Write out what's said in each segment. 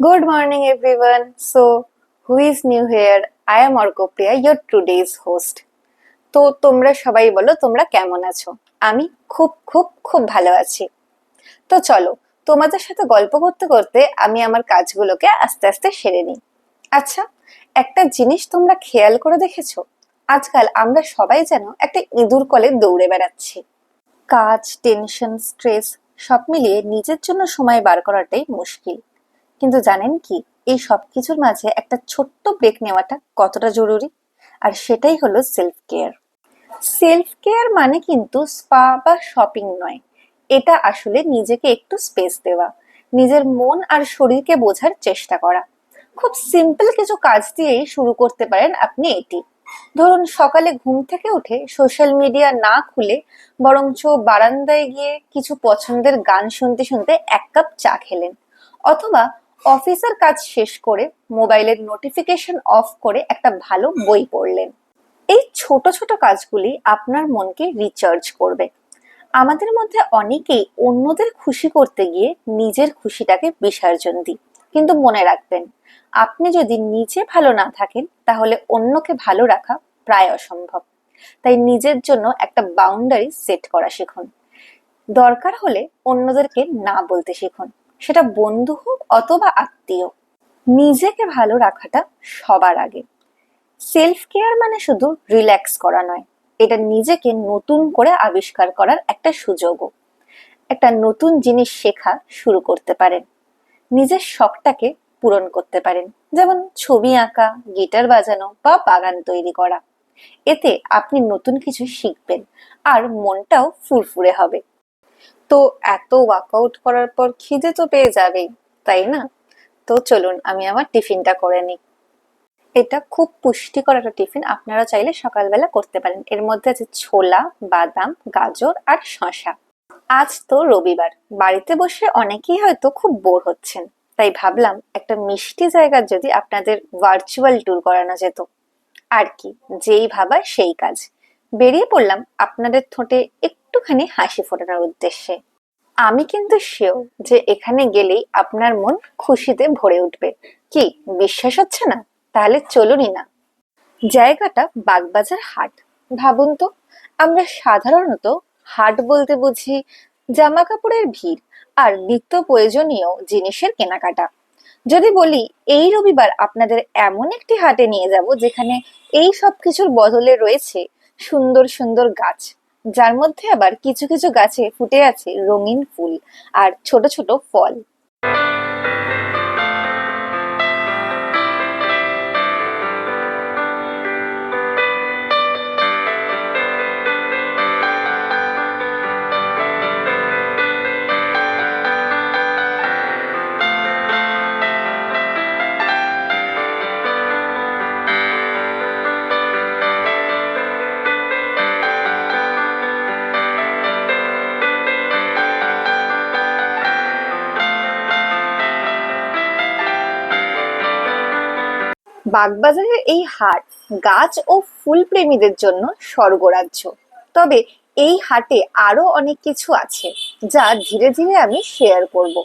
Good morning, everyone. So, who is new here? I am Orkopriya, your today's host. তো তোমরা সবাই বলো তোমরা কেমন আছো আমি খুব খুব খুব ভালো আছি তো চলো তোমাদের সাথে গল্প করতে করতে আমি আমার কাজগুলোকে আস্তে আস্তে সেরে নিই আচ্ছা একটা জিনিস তোমরা খেয়াল করে দেখেছ আজকাল আমরা সবাই যেন একটা ইঁদুর কলে দৌড়ে বেড়াচ্ছি কাজ টেনশন স্ট্রেস সব মিলিয়ে নিজের জন্য সময় বার করাটাই মুশকিল কিন্তু জানেন কি, এই সব কিছুর মাঝে একটা ছোট্ট ব্রেক নেওয়াটা কতটা জরুরি? আর সেটাই হলো সেলফ কেয়ার সেলফ কেয়ার মানে কিন্তু স্পা বা শপিং নয়। এটা আসলে নিজেকে একটু স্পেস দেওয়া। নিজের মন আর শরীরকে বোঝার চেষ্টা করা। খুব সিম্পল কিছু কাজ দিয়েই শুরু করতে পারেন আপনি এটি। ধরুন, সকালে ঘুম থেকে উঠে সোশ্যাল মিডিয়া না খুলে বরঞ্চ বারান্দায় গিয়ে কিছু পছন্দের গান শুনতে শুনতে এক কাপ চা খেলেন। অথবা অফিসের কাজ শেষ করে মোবাইলের নোটিফিকেশন অফ করে একটা ভালো বই পড়লেন। এই ছোট ছোট কাজগুলি আপনার মনকে রিচার্জ করবে। আমাদের মধ্যে অনেকেই অন্যদের খুশি করতে গিয়ে নিজের খুশিটাকে বিসর্জন দিই। কিন্তু মনে রাখবেন, আপনি যদি নিজে ভালো না থাকেন, তাহলে অন্যকে ভালো রাখা প্রায় অসম্ভব। তাই নিজের জন্য একটা বাউন্ডারি সেট করা শিখুন। দরকার হলে অন্যদেরকে না বলতে শিখুন। সেটা বন্ধু হোক অথবা আত্মীয়। নিজেকে ভালো রাখাটা সবার আগে। সেলফ কেয়ার মানে শুধু রিল্যাক্স করা নয়, এটা নিজেকে নতুন করে আবিষ্কার করার একটা সুযোগও। একটা নতুন জিনিস শেখা শুরু করতে পারেন। নিজের শখটাকে পূরণ করতে পারেন। যেমন ছবি আঁকা, গিটার বাজানো বা বাগান তৈরি করা। এতে আপনি নতুন কিছু শিখবেন, আর মনটাও ফুরফুরে হবে। তো এত ওয়ার্কআউট করার পর খিদে তো পেয়ে যাবেই, তাই না? তো চলুন, আমি আমার টিফিনটা করে নিই। এটা খুব পুষ্টিকর একটা টিফিন, আপনারা চাইলে সকালবেলা করতে পারেন। এর মধ্যে আছে ছোলা, বাদাম, গাজর আর শশা আজ তো রবিবার, বাড়িতে বসে অনেকেই হয়তো খুব বোর হচ্ছেন। তাই ভাবলাম একটা মিষ্টি জায়গার যদি আপনাদের ভার্চুয়াল ট্যুর করানো যেত। আর কি, যেই ভাবা সেই কাজ। বেরিয়ে পড়লাম আপনাদের ঠোঁটে একটুখানি হাসি ফোটানোর উদ্দেশ্যে। আমি কিন্তু শিওর যে এখানে গেলেই আপনার মন খুশিতে ভরে উঠবে। কি, বিশ্বাস হচ্ছে না? তাহলে চলুনই না। জায়গাটা বাগবাজার হাট। ভাবুন তো, আমরা সাধারণত হাট বলতে বুঝি জামা কাপড়ের ভিড় আর নিত্য প্রয়োজনীয় জিনিসের কেনাকাটা। যদি বলি, এই রবিবার আপনাদের এমন একটি হাটে নিয়ে যাব যেখানে এই সব কিছুর বদলে রয়েছে সুন্দর সুন্দর গাছ। যার মধ্যে আবার কিছু কিছু গাছে ফুটে আছে রঙিন ফুল আর ছোট ছোট ফল। বাগবাজারের এই হাট গাছ ও ফুল প্রেমীদের জন্য স্বর্গরাজ্য। তবে এই হাটে আরও অনেক কিছু আছে যা ধীরে ধীরে আমি শেয়ার করব।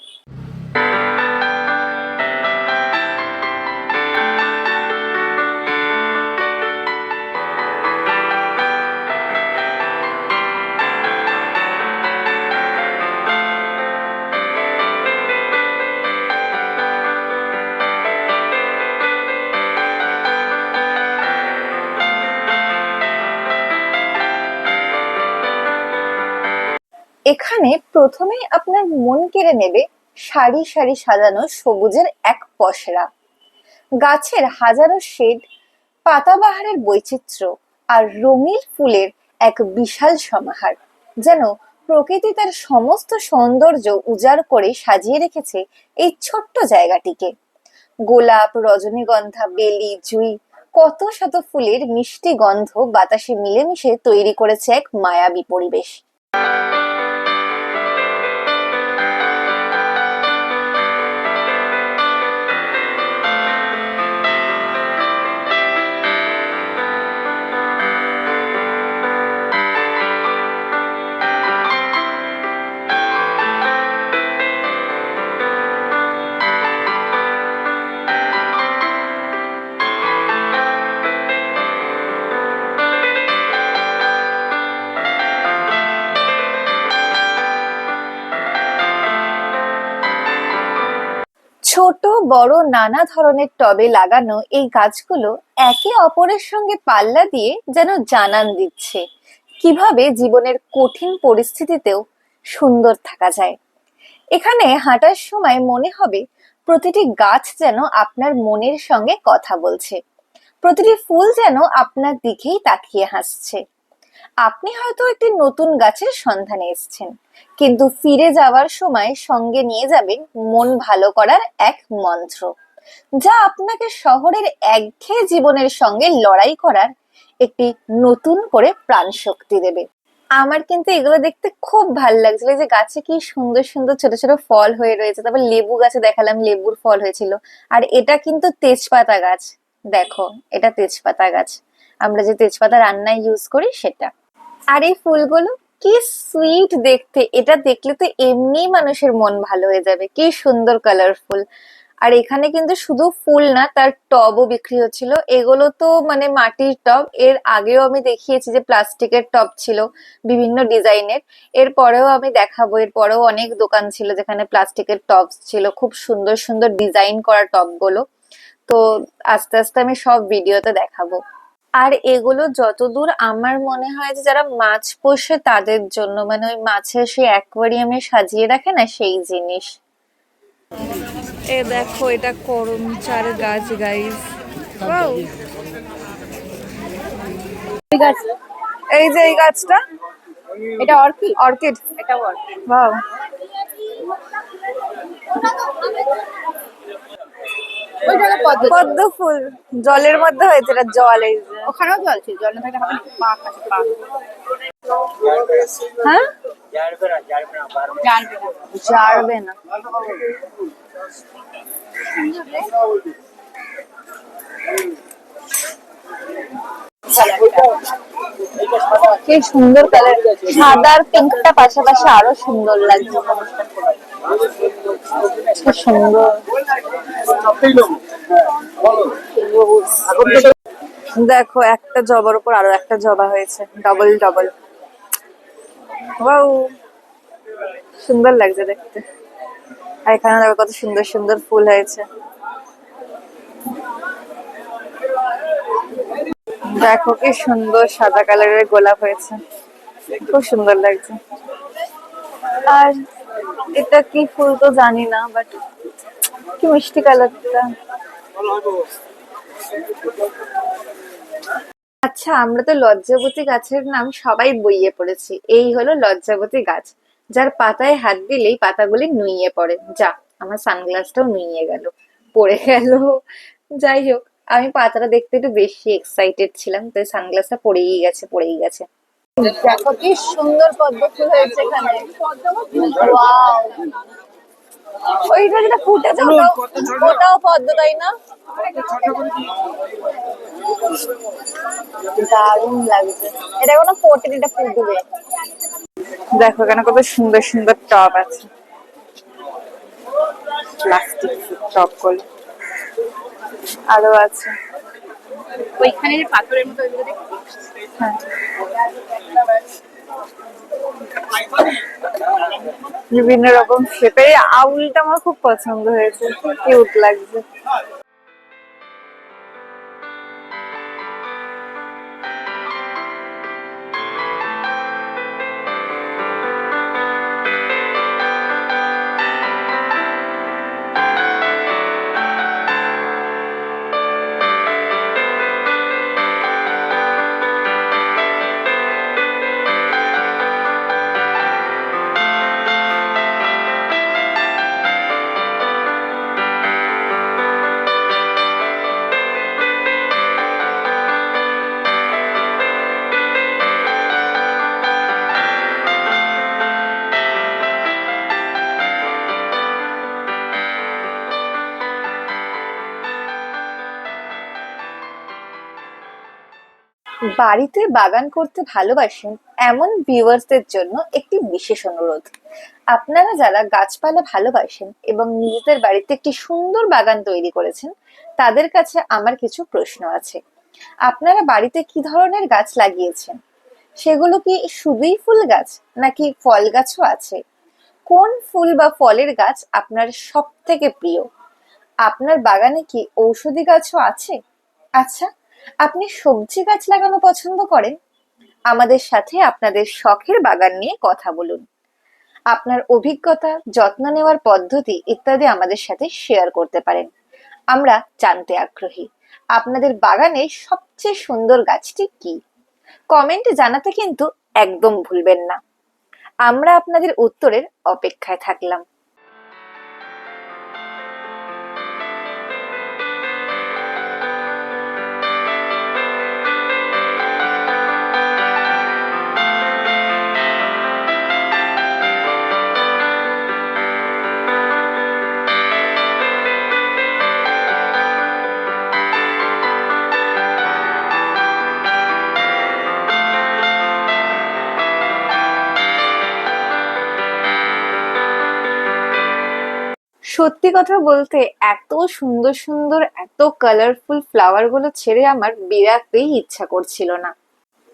এখানে প্রথমেই আপনার মন কেড়ে নেবে সারি সারি সাজানো সবুজের এক পসরা। গাছের হাজারো শেড, পাতাবাহারের বৈচিত্র্য আর রঙিন ফুলের এক বিশাল সমাহার, যেন প্রকৃতি তার সমস্ত সৌন্দর্য উজাড় করে সাজিয়ে রেখেছে এই ছোট্ট জায়গাটিকে। গোলাপ, রজনীগন্ধা, বেলি, জুই, কত শত ফুলের মিষ্টি গন্ধ বাতাসে মিলেমিশে তৈরি করেছে এক মায়াবী পরিবেশ। বড় নানা ধরনের টবে লাগানো এই গাছগুলো একে অপরের সঙ্গে পাল্লা দিয়ে যেন জানান দিচ্ছে। কীভাবে জীবনের কঠিন পরিস্থিতিতেও সুন্দর থাকা যায়। এখানে হাঁটার সময় মনে হবে প্রতিটি গাছ যেন আপনার মনের সঙ্গে কথা বলছে। প্রতিটি ফুল যেন আপনার দিকেই তাকিয়ে হাসছে। আপনি হয়তো একটি নতুন গাছের সন্ধানে এসেছেন, কিন্তু ফিরে যাওয়ার সময় সঙ্গে নিয়ে যাবেন মন ভালো করার এক মন্ত্র, যা আপনাকে শহরের একঘেয়ে জীবনের সঙ্গে লড়াই করার একটি নতুন করে প্রাণ শক্তি দেবে। আমার কিন্তু এগুলো দেখতে খুব ভালো লাগছিল, যে গাছে কি সুন্দর সুন্দর ছোট ছোট ফল হয়ে রয়েছে, তারপর লেবু গাছে দেখালাম, লেবুর ফল হয়েছিল, আর এটা কিন্তু তেজপাতা গাছ, দেখো, এটা তেজপাতা গাছ। আমরা যে তেজপাতা রান্নায় ইউজ করি সেটা। আর এই ফুলগুলো কি সুইট দেখতে, এটা দেখলে তো এমনি মানুষের মন ভালো হয়ে যাবে। কি সুন্দর কালারফুল আর এখানে কিন্তু শুধু ফুল না, তার টবও বিক্রি হচ্ছিল। এগুলো তো মানে মাটির টব। এর আগেও আমি দেখিয়েছি যে প্লাস্টিকের টব ছিল বিভিন্ন ডিজাইনের। এরপরেও আমি দেখাবো। এরপরেও অনেক দোকান ছিল যেখানে প্লাস্টিকের টব ছিল। খুব সুন্দর সুন্দর ডিজাইন করা টবগুলো। তো আস্তে আস্তে আমি সব ভিডিওতে দেখাবো। আর এগুলো যতদূর আমার মনে হয় যে যারা মাছ পোষে তাদের জন্য মানে ওই মাছের সেই অ্যাকোয়ারিয়ামে সাজিয়ে রাখে না সেই জিনিস। এ দেখো এটা করমচার গাছ গাইস ওয়াও এই যে এই গাছটা? এটা অর্কিড? অর্কিড। এটা অর্কিড। হলো পদ্ম ফুল। জলের মধ্যে হয়েছে এটা জল এই যে। ওখানেও জল ছিল জল না থাকলে হবে হ্যাঁ? জারবে না। কি সুন্দর কালার সাদা আর পিঙ্কটা পাশাপাশি আরও সুন্দর লাগছে। দেখো, একটা জবার উপর আরও একটা জবা হয়েছে। ডবল ডবল সুন্দর লাগছে দেখতে। আর এখানে দেখো কত সুন্দর সুন্দর ফুল হয়েছে। দেখো কি সুন্দর সাদা কালারের গোলাপ হয়েছে। খুব সুন্দর লাগছে। আর এটা কি ফুল তো জানি না বাট কি মিষ্টি কালারটা আচ্ছা আমরা তো লজ্জাবতী গাছের নাম সবাই বইয়ে পড়েছি। এই হলো লজ্জাবতী গাছ, যার পাতায় হাত দিলেই পাতাগুলি নুইয়ে পড়ে। যা, আমার সানগ্লাসটাও নুইয়ে গেল, পড়ে গেল। যাই হোক, আমি পাতাটা দেখতে একটু বেশি এক্সাইটেড ছিলাম, তাই সানগ্লাসটা পড়েই গেছে পড়েই গেছে। দেখো কি সুন্দর পদ্ম ফুল হয়েছে এখানে। ওইটা যেটা ফুটেছে ওটাও ওটাও পদ্ম তাই না? দারুণ লাগছে। এটা কোনো এটা ফুটবে দেখো এখানে কত সুন্দর সুন্দর টপ আছে। প্লাস্টিকগুলো আরও আছে। ওইখানে পাথরের মতো ওইগুলো বিভিন্ন রকম শেপের আউলটা আমার খুব পছন্দ হয়েছে। কিউট লাগছে। বাড়িতে বাগান করতে ভালোবাসেন এমন ভিউয়ার্সদের জন্য একটি বিশেষ অনুরোধ। আপনারা যারা গাছপালা ভালোবাসেন এবং নিজেদের বাড়িতে একটি সুন্দর বাগান তৈরি করেছেন, তাদের কাছে আমার কিছু প্রশ্ন আছে। আপনারা বাড়িতে কি ধরনের গাছ লাগিয়েছেন? সেগুলো কি শুধুই ফুল গাছ নাকি ফল গাছও আছে? কোন ফুল বা ফলের গাছ আপনার সব থেকে প্রিয়? আপনার বাগানে কি ঔষধি গাছও আছে? আচ্ছা আপনি সবজি গাছ লাগানো পছন্দ করেন? আমাদের সাথে আপনাদের শখের বাগান নিয়ে কথা বলুন। আপনার অভিজ্ঞতা, যত্ন নেওয়ার পদ্ধতি ইত্যাদি আমাদের সাথে শেয়ার করতে পারেন। আমরা জানতে আগ্রহী। আপনাদের বাগানে সবচেয়ে সুন্দর গাছটি কি? কমেন্টে জানাতে কিন্তু একদম ভুলবেন না। আমরা আপনাদের উত্তরের অপেক্ষায় থাকলাম। সত্যি কথা বলতে এত সুন্দর সুন্দর, এত কালারফুল ফ্লাওয়ারগুলো ছেড়ে আমার বেরাতেই ইচ্ছা করছিল না।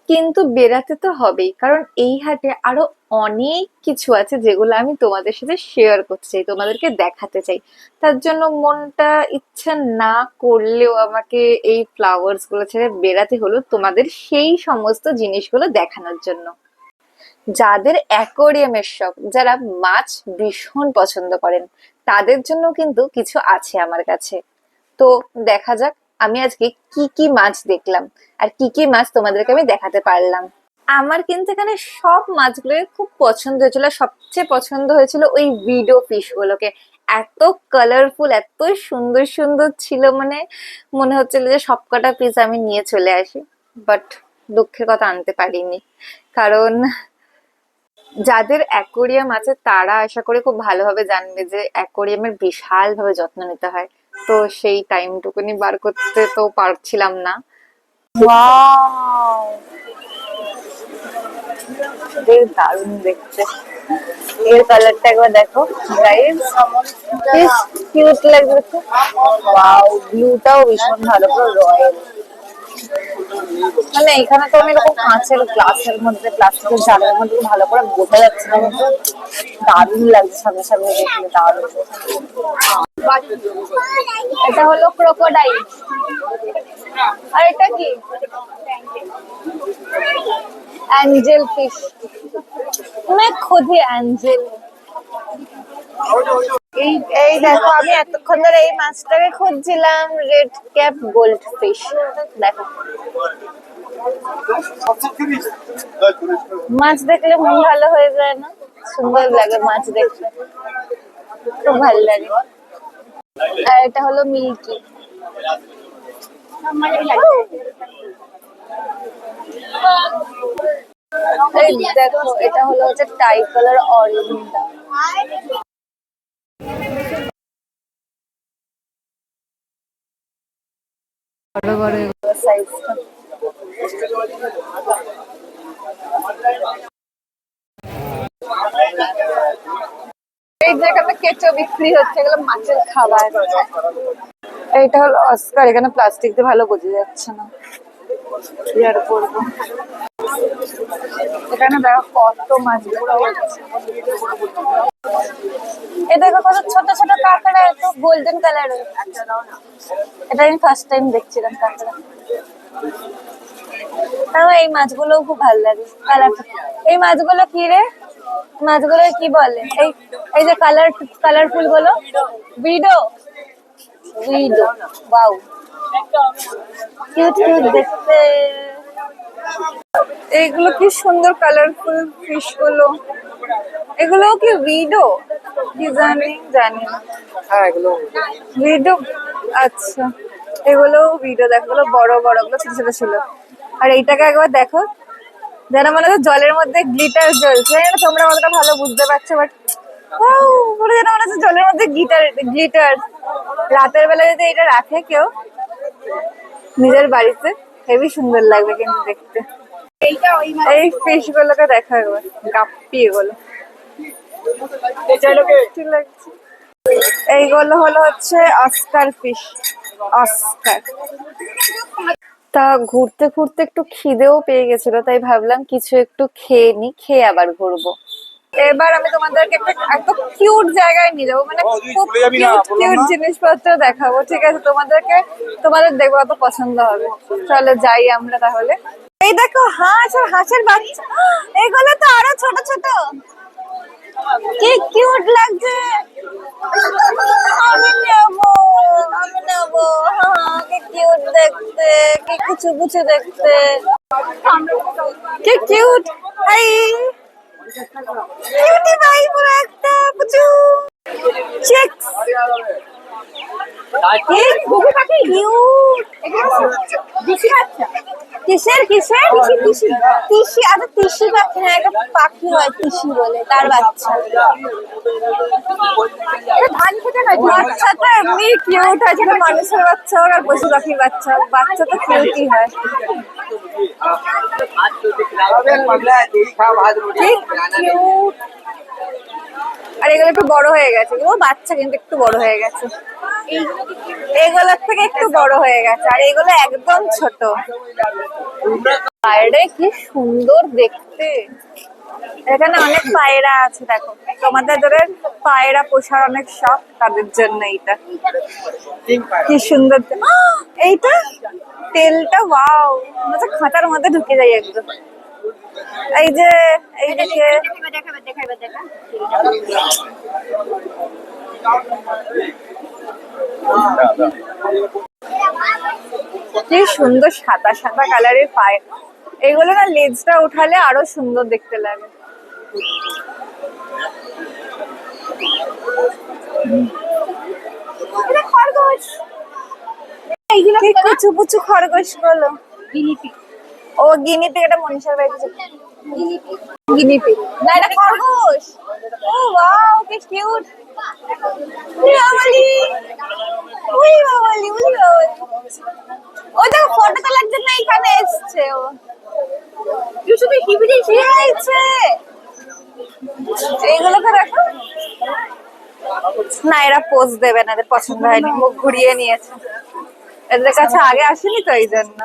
কিন্তু বেরাতে তো হবেই, কারণ এই হাটে আরও অনেক কিছু আছে যেগুলো আমি তোমাদের সাথে শেয়ার করতে চাই, তোমাদেরকে দেখাতে চাই। তার জন্য মনটা ইচ্ছা না করলেও আমাকে এই ফ্লাওয়ার্সগুলো ছেড়ে বেরাতে হলো তোমাদের সেই সমস্ত জিনিসগুলো দেখানোর জন্য। যাদের অ্যাকোরিয়ামের শখ যারা মাছ ভীষণ পছন্দ করেন তাদের জন্য কিন্তু কিছু আছে আমার কাছে। তো দেখা যাক আমি আজকে কি কি মাছ দেখলাম আর কি কি মাছ তোমাদেরকে আমি দেখাতে পারলাম। আমার কিন্তু এখানে সব মাছগুলো খুব পছন্দ হয়েছিল। সবচেয়ে পছন্দ হয়েছিল ওই ভিডিও ফিশ গুলোকে। এত কালারফুল এত সুন্দর সুন্দর ছিল মানে মনে হচ্ছিল যে সবকটা পিস আমি নিয়ে চলে আসি। বাট দুঃখের কথা আনতে পারিনি। কারণ যাদের অ্যাকোরিয়াম আছে, তারা আশা করে খুব ভালোভাবে জানবে যে অ্যাকোরিয়ামের বিশাল ভাবে যত্ন নিতে হয়। তো সেই টাইমটুকুনি বার করতে তো পারছিলাম না। দেখতে। এর কালারটা একবার দেখো বেশ ভীষণ ভালো মানে এখানে তো আমি এরকম কাঁচের গ্লাসের মধ্যে প্লাস্টিকের জারের মধ্যে ভালো করে বোঝা যাচ্ছে না কিন্তু দারুণ লাগছে সামনে সামনে দেখলে দারুণ এটা হলো ক্রোকোডাইল আর এটা কি অ্যাঞ্জেল ফিশ मैं खुद ही অ্যাঞ্জেল এই দেখো, আমি এতক্ষণ ধরে এই মাছটাকে খুঁজছিলাম রেড ক্যাপ গোল্ড ফিশ দেখো। মাছ দেখলে মন ভালো হয়ে যায় না? সুন্দর লাগে মাছ দেখলে খুব ভালো লাগে। আর এটা হলো মিল্কি। দেখো, এটা হলো হচ্ছে টাই কালার অরেঞ্জটা বড় বড় সাইজটা এই জায়গাতে কেঁচো বিক্রি হচ্ছে, এগুলো মাছের খাবার। এইটা হলো অস্কার, এখানে প্লাস্টিক দিয়ে ভালো বোঝা যাচ্ছে না। আর করব। এখানে দেখো কত মাছ। বিক্রি এই দেখো কত ছোট ছোট কাঁকড়া এত গোল্ডেন কালারের এটা আমি ফার্স্ট টাইম দেখছিলাম কাঁকড়া। আমার এই মাছগুলো খুব ভালো লাগে। কালারটা এই মাছগুলো কি রে? মাছগুলো কি বলে? এই এই যে কালার কালারফুলগুলো? ভিডো ভিডো বাউ কিউট কিউট দেখতে। এইগুলো কি সুন্দর কালারফুল ফিশগুলো? এগুলো কি ভিডো কি জানি জানি না। হ্যাঁ এগুলো ভিডিও আচ্ছা। এগুলো ভিডিও দেখো এগুলো বড় বড়গুলো ছোট ছোট ছিল। আর এইটাকে একবার দেখো। যেন মনে হচ্ছে জলের মধ্যে গ্লিটার জ্বলছে না তোমরা অতটা ভালো বুঝতে পারছ বাট পুরো যেন মনে হচ্ছে জলের মধ্যে গিটার গ্লিটার রাতের বেলা যদি এটা রাখে কেউ নিজের বাড়িতে। হেবি সুন্দর লাগবে কিন্তু দেখতে। এইটা ওই মাছ এই ফিশ গুলোকে দেখা একবার। গাপ্পি এগুলো। লাগছে? এইগুলো হলো হচ্ছে অস্কার ফিশ অস্কার। তা ঘুরতে ঘুরতে একটু খিদেও পেয়ে গেছিল তাই ভাবলাম কিছু একটু খেয়ে নি খেয়ে আবার ঘুরবো। এবার আমি তোমাদেরকে একটা একদম কিউট জায়গায় নিয়ে যাব মানে খুব কিউট কিউট জিনিসপত্র দেখাবো ঠিক আছে? তোমাদেরকে তোমাদের দেখব কত পছন্দ হবে। চলো যাই আমরা তাহলে। এই দেখো হাঁস আর হাঁসের বাচ্চা। এগুলো তো আরও ছোট ছোট। কি কিউট লাগছে। আমি নেব আমি নেব। কি কিউট দেখতে কি কুচু কুচু দেখতে। কি কিউট হাই কিউটি ভাই পুরো একটা কুচু ঘুঘু পাখি? কিউট বেশি বাচ্চা কিসের? কিসের? তিসি। তিসি আচ্ছা তিসি পাখি না একটা পাখি হয় তিসি বলে তার বাচ্চা। ধান খেতে না বাচ্চাটা এমনি কিউট হয় যেটা মানুষের বাচ্চা হোক আর পশু পাখির বাচ্চা বাচ্চা তো কিউটই হয়। কি কিউট আর এগুলো একটু বড় হয়ে গেছে। ও বাচ্চা কিন্তু একটু বড় হয়ে গেছে। এগুলোর থেকে একটু বড় হয়ে গেছে। আর এগুলো একদম ছোট। বাইরে কি সুন্দর দেখতে। এখানে অনেক পায়রা আছে, দেখো। তোমাদের ধরে পায়রা পোষার অনেক শখ তাদের জন্য এইটা। কি সুন্দর এইটা? তেলটা ওয়াও খাঁচার মধ্যে ঢুকে যায় একদম। এই যে এইদিকে কি সুন্দর সাদা সাদা কালারের পায়ে। এগুলো না লেজটা উঠালে আরও সুন্দর দেখতে লাগে। খরগোশ। এইগুলো কুচু কুচু খরগোশগুলো গিনিপি ও গিনিপিগ এটা মনীষার বাড়িতে গিনিপিগ না এটা খরগোশ। ও ওয়াও কি কিউট বাবালি। উই বাবালি উই বাবালি। ও দেখো ফটো তোলার জন্য এখানে এসছে ও। তুই শুধু হিবিড়ি এইগুলোকে না এরা পোজ দেবে না এদের পছন্দ হয়নি। মুখ ঘুরিয়ে নিয়েছে। এদের কাছে আগে আসেনি তো এই জন্য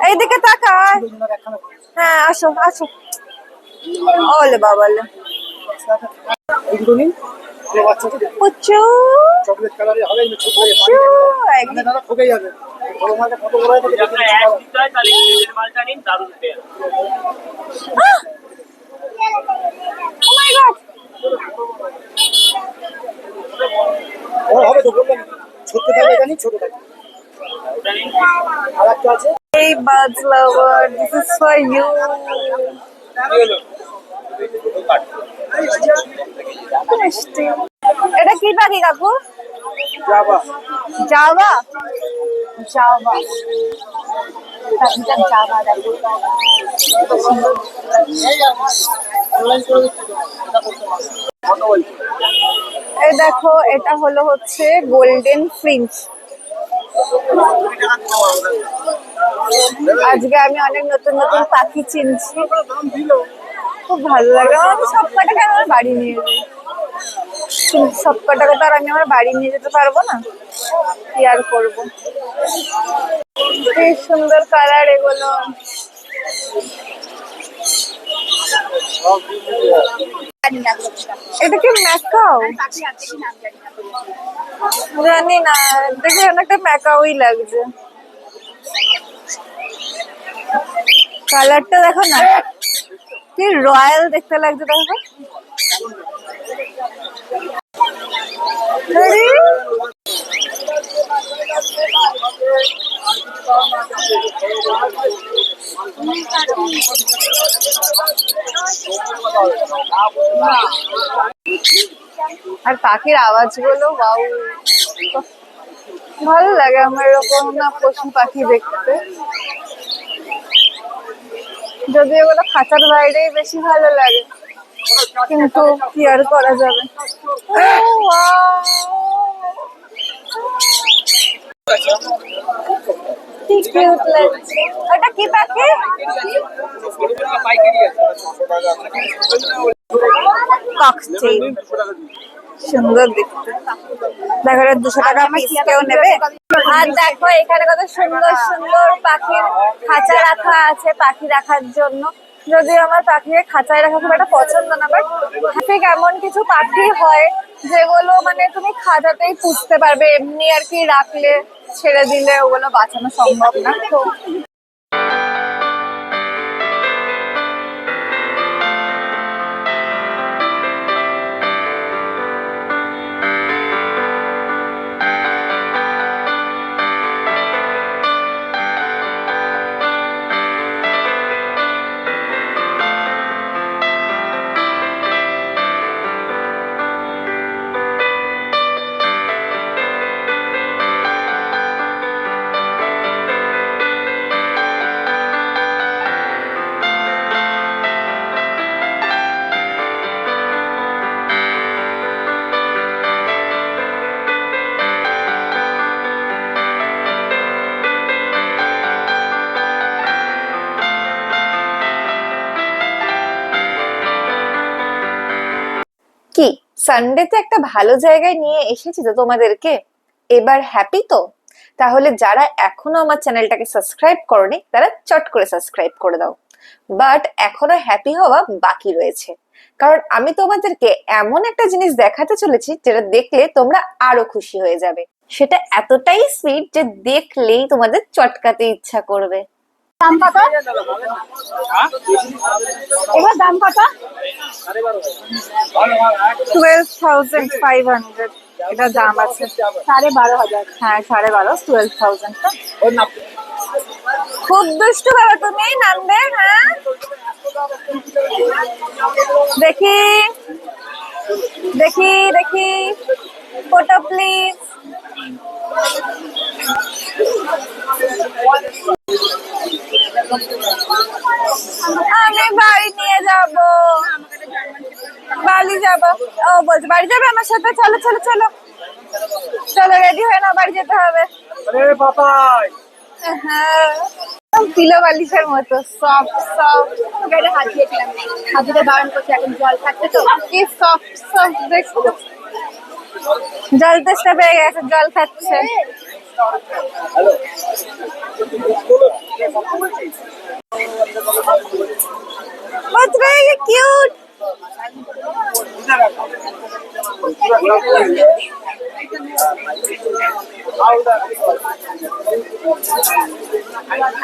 এইদিকে তাকায় হ্যাঁ আসো আসো। ওলে ভালো বাচ্চাকে পুচু ছোট বললাম ছোট থাকবে। আর একটা আছে? Hey buds lover, this is for you. এটা কি পাখি কাকু যাবা জাভা জাভা পাখিটা জাভা দেখো। এটা? এই দেখো হলো হচ্ছে গোল্ডেন ফ্রিঞ্চ আজকে আমি অনেক নতুন নতুন পাখি চিনছি। খুব ভালো লাগে। আমার সব কটাকে আমার বাড়ি নিয়ে যাই সব কটাকে তো আর আমি আমার বাড়ি নিয়ে যেতে পারব না। কি আর করব? সুন্দর কালার এগুলো। এটা কি ম্যাকাও? জানি না। দেখে অনেকটা ম্যাকাওই লাগছে। কালারটা দেখো না। কি রয়্যাল দেখতে লাগছে দেখো। আর পাখির আওয়াজগুলো বাউ ভালো লাগে আমার এরকম না পশু পাখি দেখতে। যদি এগুলো খাঁচার বাইরেই বেশি ভালো লাগে কিন্তু কি আর করা যাবে? কি কিউট লাগছে। ওটা কি পাখি? ককটেল সুন্দর দেখতে। দেখো দুশো টাকা পিস কেউ নেবে? আর দেখো এখানে কত সুন্দর সুন্দর পাখির খাঁচা রাখা আছে পাখি রাখার জন্য। যদি আমার পাখিকে খাঁচায় রাখা খুব একটা পছন্দ না বাট ঠিক এমন কিছু পাখি হয় যেগুলো মানে তুমি খাঁচাতেই পুষতে পারবে। এমনি আর কি রাখলে ছেড়ে দিলে ওগুলো বাঁচানো সম্ভব না। তো সানডেতে একটা ভালো জায়গায় নিয়ে এসেছি তো তোমাদেরকে। এবার হ্যাপি তো? তাহলে যারা এখনও আমার চ্যানেলটাকে সাবস্ক্রাইব করনি, তারা চট করে সাবস্ক্রাইব করে দাও। বাট এখনও হ্যাপি হওয়া বাকি রয়েছে। কারণ আমি তোমাদেরকে এমন একটা জিনিস দেখাতে চলেছি, যেটা দেখলে তোমরা আরও খুশি হয়ে যাবে। সেটা এতটাই সুইট যে দেখলেই তোমাদের চটকাতে ইচ্ছা করবে। দাম কত? এবার দাম কত? টুয়েলভ থাউজেন্ড ফাইভ হান্ড্রেড এটা দাম আছে। সাড়ে বারো হাজার। হ্যাঁ সাড়ে বারো টুয়েলভ থাউজেন্ড খুব দুষ্টু বাবা তুমি নামবে হ্যাঁ? দেখি। দেখি দেখি। ফটো প্লিজ আমি বাড়ি নিয়ে যাব। বাড়ি যাব। ও বলছে বাড়ি যাবে? আমার সাথে? চলো চলো চলো। চলো রেডি হয়ে নাও বাড়ি যেতে হবে। আরে বাবাই! হ্যাঁ। পিলো বালিশের মতো সফট সফট গাড়ি হাত দিয়েছিলাম। হাতিতে বারণ করছে এখন জল খাচ্ছে তো। কি সফট সফট দেখছ জল তেষ্টা পেয়ে গেছে জল খাচ্ছে। What's very cute?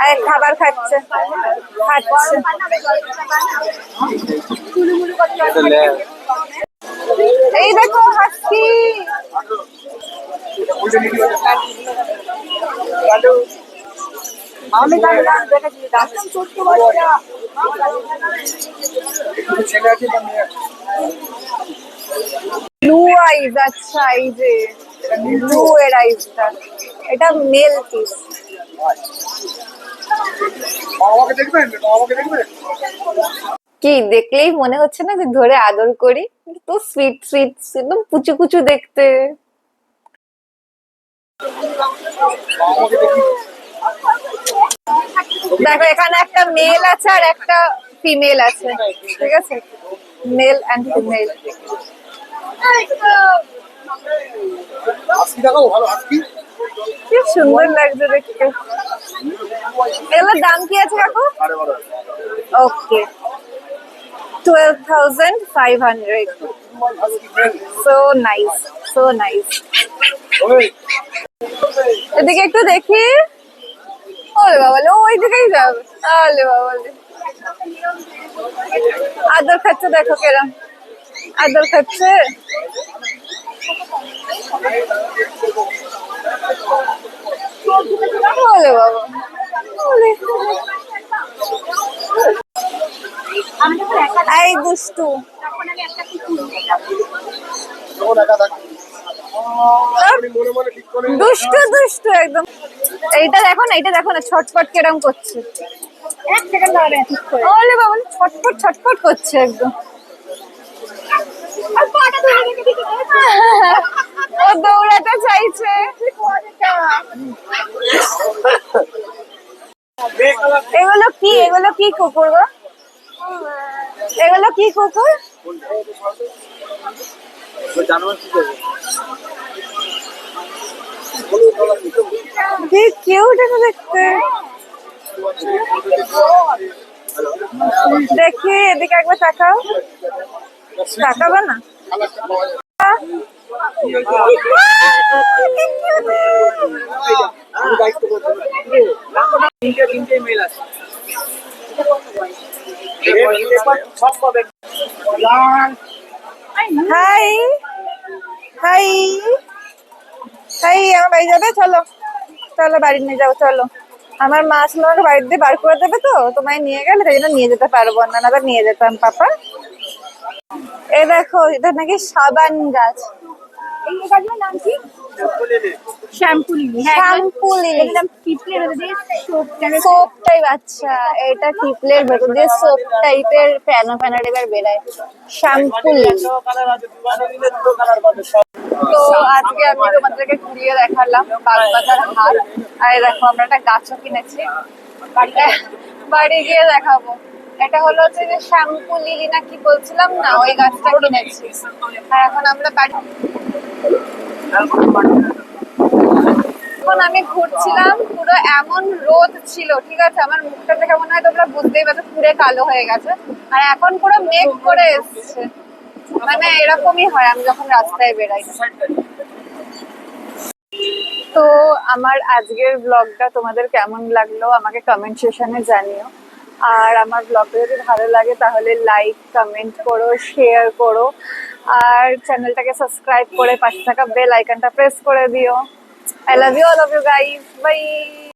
আরে খাবার খাচ্ছে খাচ্ছে। এই দেখো হাসি আমি দেখেছি একদম ছোট্ট বাচ্চা ছেলে আছে বা মেয়ে ব্লু আইজ আচ্ছা এই যে ব্লু এর আইজটা এটা মেল পিস দেখবেন? দেখবেন? কি দেখলেই মনে হচ্ছে না যে ধরে আদর করি? তো সুইট সুইট একদম কুচু কুচু দেখতে। দেখি এখানে একটা মেল আছে আর একটা ফিমেল আছে। ঠিক আছে? মেল অ্যান্ড ফিমেল কি সুন্দর লাগছে দেখতে। এগুলোর দাম কি আছে কাকু? Okay twelve thousand five hundred so nice so nice এদিকে একটু দেখি। ওলে বাবা ওই দিকেই যাবে আলে বাবা আদর খাচ্ছে দেখো কেরম। আদর খাচ্ছে। ওলে বাবা। ওলে। এই দুষ্টু। দুষ্টু দুষ্টু একদম। এইটা দেখো না এইটা দেখো না ছটপট কেরম করছে। এক সেকেন্ড দাঁড়াবে ঠিক করে। ওলে বাবা ছটপট ছটপট করছে একদম। আর পাটা ধরে রেখে দিতে ও দৌড়াতে চাইছে। এগুলো কি এগুলো কি কুকুর গো? এগুলো কি কুকুর? জানোয়ার কি করবে? কি কিউট এটা দেখতে দেখি এদিকে একবার তাকাও। তাকাবে না। হাই হাই হাই আমার বাড়ি যাবে? চলো। চলো বাড়ি নিয়ে যাও চলো। আমার মা আসলে আমাকে বাড়িতে দিয়ে বার করে দেবে তো তোমায় নিয়ে গেলে তাই জন্য নিয়ে যেতে পারব না না নিয়ে যেতাম পাপা। এ দেখো এটা নাকি সাবান গাছ। এই গাছগুলোর নাম কি? Shampoo lily. হ্যাঁ আচ্ছা এটা টিপলের ভেতর দিয়ে সোপ টাইপের ফ্যানা ফ্যানা টাইপের বেরায়। শ্যাম্পু আজকে আমি তোমাদেরকে ঘুরিয়ে দেখালাম বাগবাজার হাট। আর দেখো, আমরা একটা গাছও কিনেছি। বাড়ি- গিয়ে দেখাবো। এটা হলো হচ্ছে যে শ্যাম্পু লিলি না কি বলছিলাম না, ওই গাছটা কিনেছি। আর এখন আমরা বাড়ি এখন আমি ঘুরছিলাম, পুরো এমন রোদ ছিল, ঠিক আছে? আমার মুখটা দেখে মনে হয় তোমরা বুঝতেই পারছ, পুরো কালো হয়ে গেছে। আর এখন পুরো মেঘ করে এসছে। মানে এরকমই হয়, আমি যখন রাস্তায় বেরাই তো আমার আজকের ব্লগটা তোমাদের কেমন লাগল আমাকে কমেন্ট সেশনে জানিও। আর আমার ব্লগটা যদি ভালো লাগে তাহলে লাইক কমেন্ট করো শেয়ার করো। আর চ্যানেলটাকে সাবস্ক্রাইব করে পাশে থাকা বেল আইকনটা প্রেস করে দিও। I love you all of you guys bye